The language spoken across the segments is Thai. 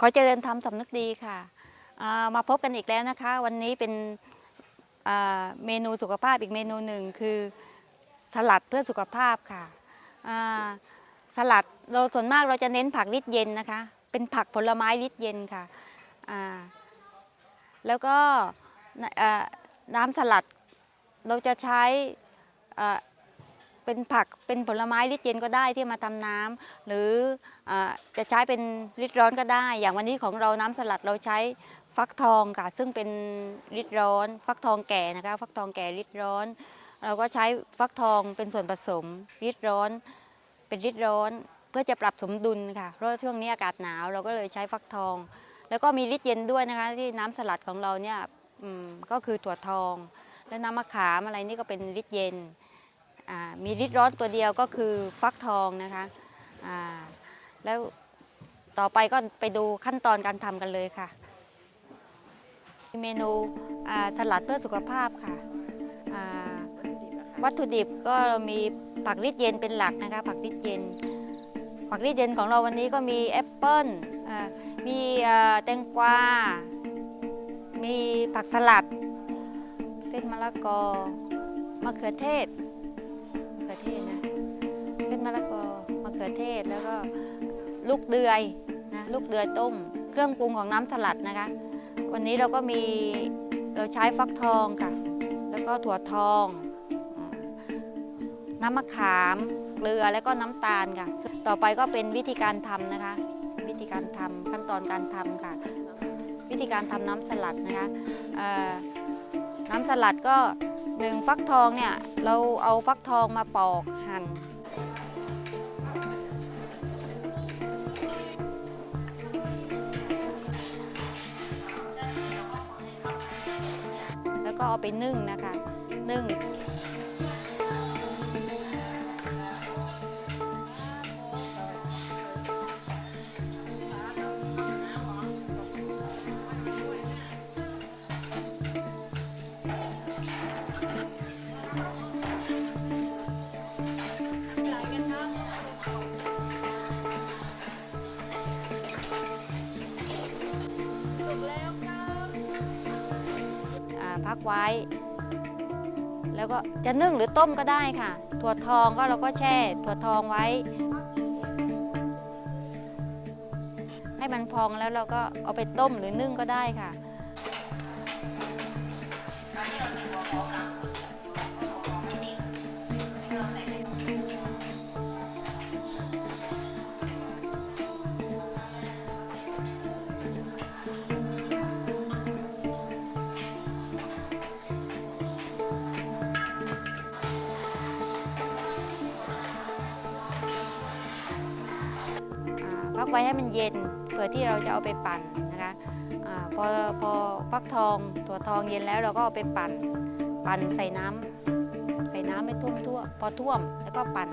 ขอเจริญธรรมสำนึกดีค่ะ มาพบกันอีกแล้วนะคะ วันนี้เป็นเมนูสุขภาพอีกเมนูหนึ่งคือสลัดเพื่อสุขภาพค่ะสลัดเราส่วนมากเราจะเน้นผักริดเย็นนะคะ เป็นผักผลไม้ริดเย็นค่ะแล้วก็น้ำสลัดเราจะใช้ เป็นผักเป็นผลไม้ริดเย็นก็ได้ที่มาทำน้ำหรืออจะใช้เป็นริดร้อนก็ได้ อย่างวันนี้ของเราน้ำสลัดเราใช้ฟักทองค่ะซึ่งเป็นริดร้อน ฟักทองแก่นะคะฟักทองแก่ริดร้อน เราก็ใช้ฟักทองเป็นส่วนผสมริดร้อน เป็นริดร้อนเพื่อจะปรับสมดุลค่ะเพราะช่วงนี้อากาศหนาวเราก็เลยใช้ฟักทอง แล้วก็มีริดเย็นด้วยนะคะที่น้ำสลัดของเราเนี่ยก็คือถั่วทอง และน้ำมะขามอะไรนี่ก็เป็นริดเย็น มีริดร้อนตัวเดียวก็คือฟักทองนะคะแล้วต่อไปก็ไปดูขั้นตอนการทำกันเลยค่ะ เมนูสลัดเพื่อสุขภาพค่ะ วัตถุดิบก็มีผักริดเย็นเป็นหลักนะคะผักริดเย็น ผักริดเย็นของเราวันนี้ก็มีแอปเปิ้ลมีแตงกวา มีผักสลัด เส้นมะละกอมะเขือเทศ ลูกเดือยนะลูกเดือยต้ม เครื่องปรุงของน้ำสลัดนะคะ วันนี้เราก็มีเราใช้ฟักทองค่ะ แล้วก็ถั่วทอง น้ำมะขามเกลือแล้วก็น้ำตาลค่ะ ต่อไปก็เป็นวิธีการทำนะคะ วิธีการทำขั้นตอนการทำค่ะ วิธีการทำน้ำสลัดนะคะน้ำสลัดก็หนึ่งฟักทองเนี่ยเราเอาฟักทองมาปอกหั่น แล้วก็เอาไปนึ่งนะคะ นึ่ง พักไว้ แล้วก็จะนึ่งหรือต้มก็ได้ค่ะ ถั่วทองก็เราก็แช่ถั่วทองไว้ ให้มันพองแล้วเราก็เอาไปต้มหรือนึ่งก็ได้ค่ะ กไว้ให้มันเย็นเพื่อที่เราจะเอาไปปั่นนะคะอาพอพอฟักทองถั่วทองเย็นแล้วเราก็เอาไปปั่น ปั่นใส่น้ำใส่น้ำให้ท่วมทั่วพอท่วมแล้วก็ปั่น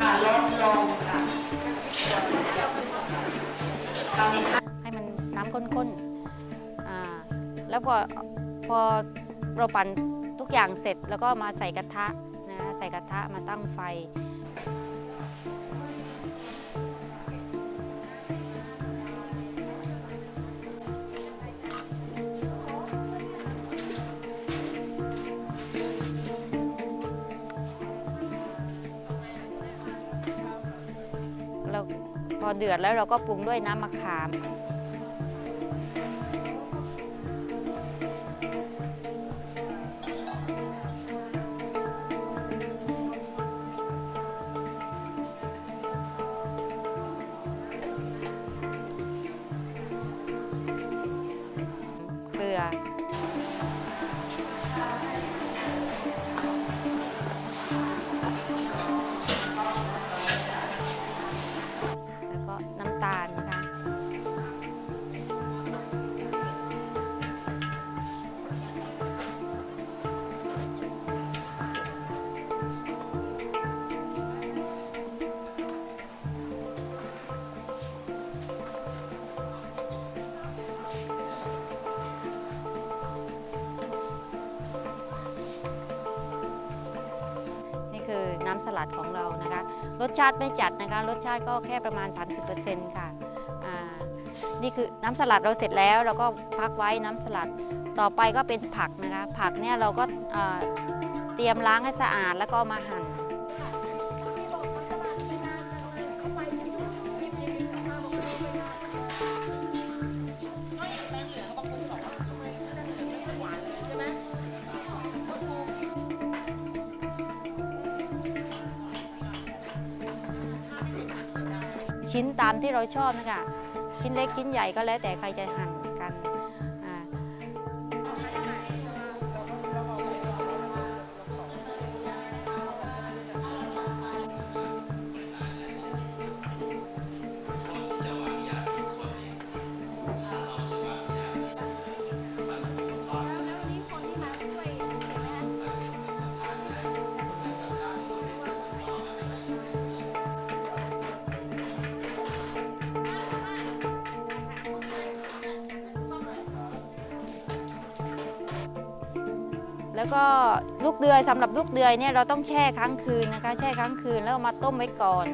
ค่ะลองลองค่ะตอนนี้ค่ะ ข้นๆอ่าแล้วพอพอเราปั่นทุกอย่างเสร็จแล้วก็มาใส่กระทะนะใส่กระทะมาตั้งไฟเราพอเดือดแล้วเราก็ปรุงด้วยน้ำมะขาม เสลัดของเรานะคะ รสชาติไม่จัดนะคะ รสชาติก็แค่ประมาณ 30%ค่ะอ่านี่คือน้ำสลัดเราเสร็จแล้วเราก็พักไว้น้ำสลัดต่อไปก็เป็นผักนะคะ ผักเนี่ยเราก็เตรียมล้างให้สะอาดแล้วก็มาหา ชิ้นตามที่เราชอบนะคะชิ้นเล็กชิ้นใหญ่ก็แล้วแต่ใครจะหั่น แล้วก็ลูกเดือยสำหรับลูกเดือยเนี่ยเราต้องแช่ค้างคืนนะคะ แช่ค้างคืนแล้วมาต้มไว้ก่อน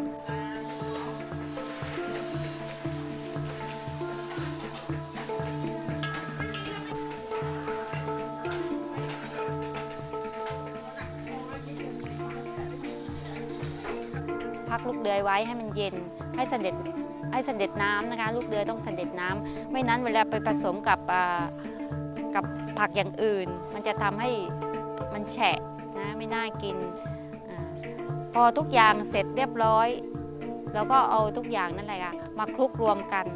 พักลูกเดือยไว้ให้มันเย็นให้เสด็จให้เสด็จน้ำนะคะ ลูกเดือยต้องเสด็จน้ำไม่นั้นเวลาไปผสมกับ กับผักอย่างอื่น มันจะทำให้มันแฉะนะไม่น่ากินอพอทุกอย่างเสร็จเรียบร้อย แล้วก็เอาทุกอย่างนั่นแหละมาคลุกรวมกัน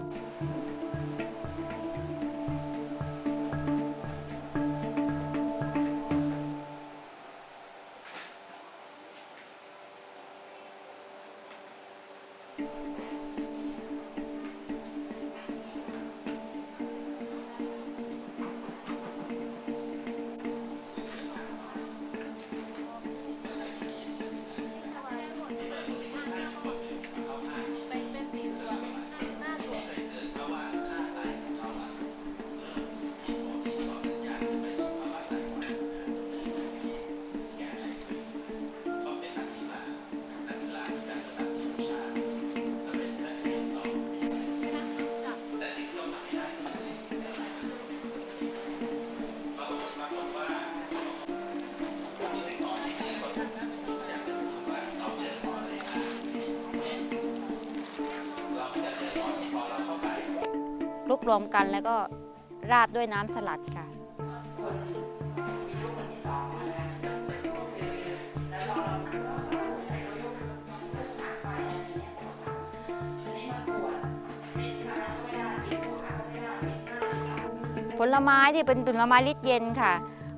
กรวมกันแล้วก็ราดด้วยน้ำสลัดค่ะผลไม้ที่เป็นผลไม้ลิตรเย็นค่ะ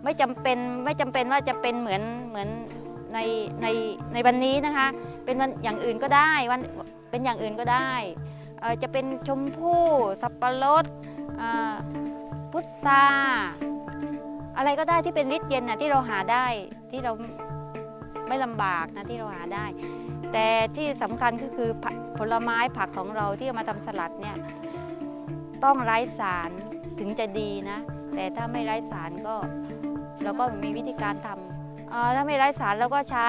ไม่จำเป็นไม่จำเป็นว่าจะเป็นเหมือนเหมือนในในในวันนี้นะคะ เป็นวันอย่างอื่นก็ได้วันเป็นอย่างอื่นก็ได้ จะเป็นชมพู่สับปะรดพุทราอะไรก็ได้ที่เป็นลิตรเย็นนะที่เราหาได้ที่เราไม่ลำบากนะที่เราหาได้ แต่ที่สำคัญก็คือผผลไม้ผักของเราที่เอามาทำสลัดเนี่ยต้องไร้สารถึงจะดีนะ แต่ถ้าไม่ไร้สารก็เราก็มีวิธีการทำถ้าไม่ไร้สารเราก็ใช้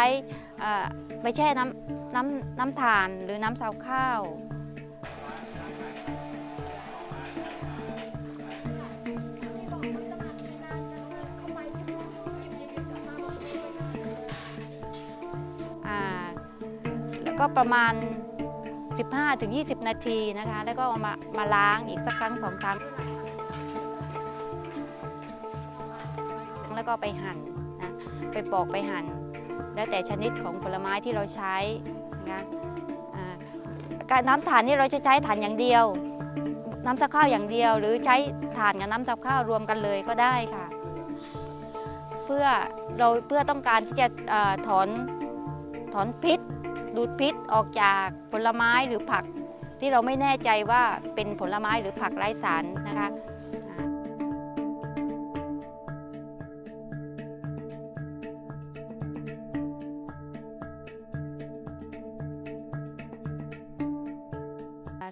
ไปแช่น้ำน้ำน้ำถ่านหรือน้ำซาวข้าว ก็ประมาณ 15-20 นาทีนะคะ แล้วก็เอามามาล้างอีกสักครั้งสองครั้ง แล้วก็ไปหั่นนะไปปอกไปหั่น แล้วแต่ชนิดของผลไม้ที่เราใช้นะการน้ำถ่านนี่เราจะใช้ถ่านอย่างเดียว น้ำซักข้าวอย่างเดียว หรือใช้ถ่านกับน้ำซักข้าวรวมกันเลยก็ได้ค่ะ เพื่อเราเพื่อต้องการที่จะออถอนถอนพิษ ดูดพิษออกจากผลไม้หรือผัก ที่เราไม่แน่ใจว่าเป็นผลไม้หรือผักไร้สารนะคะ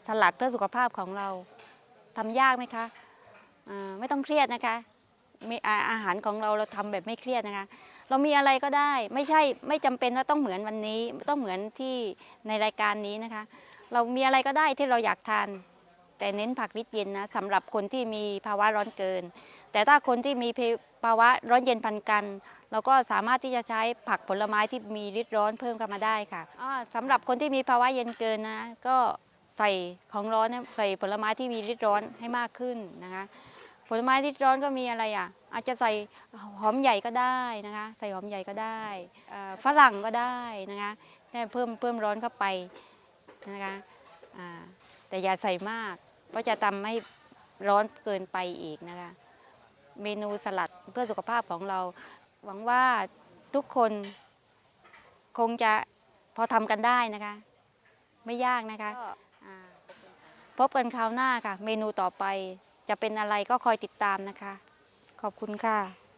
สลัดเพื่อสุขภาพของเราทำยากไหมคะไม่ต้องเครียดนะคะอาหารของเราเราทำแบบไม่เครียดนะคะ เรามีอะไรก็ได้ ไม่ใช่ไม่จำเป็นว่าต้องเหมือนวันนี้ต้องเหมือนที่ในรายการนี้นะคะ เรามีอะไรก็ได้ที่เราอยากทาน แต่เน้นผักริดเย็นนะสำหรับคนที่มีภาวะร้อนเกิน แต่ถ้าคนที่มีภาวะร้อนเย็นพันกันเราก็สามารถที่จะใช้ผักผลไม้ที่มีฤทธิ์ร้อนเพิ่มเข้ามาได้ค่ะอ่าสำหรับคนที่มีภาวะเย็นเกินนะ ก็ใส่ของร้อนใส่ผลไม้ที่มีฤทธิ์ร้อนให้มากขึ้นนะคะ ผลไม้ฤทธิ์ร้อนก็มีอะไรอะ อาจจะใส่หอมใหญ่ก็ได้นะคะ ใส่หอมใหญ่ก็ได้ฝรั่งก็ได้นะคะได้เพิ่มเพิ่มร้อนเข้าไปนะคะแต่อย่าใส่มาก เพราะจะทำให้ร้อนเกินไปอีกนะคะ เมนูสลัดเพื่อสุขภาพของเรา หวังว่าทุกคนคงจะพอทำกันได้นะคะ ไม่ยากนะคะ พบกันคราวหน้าค่ะ เมนูต่อไปจะเป็นอะไรก็คอยติดตามนะคะ ขอบคุณค่ะ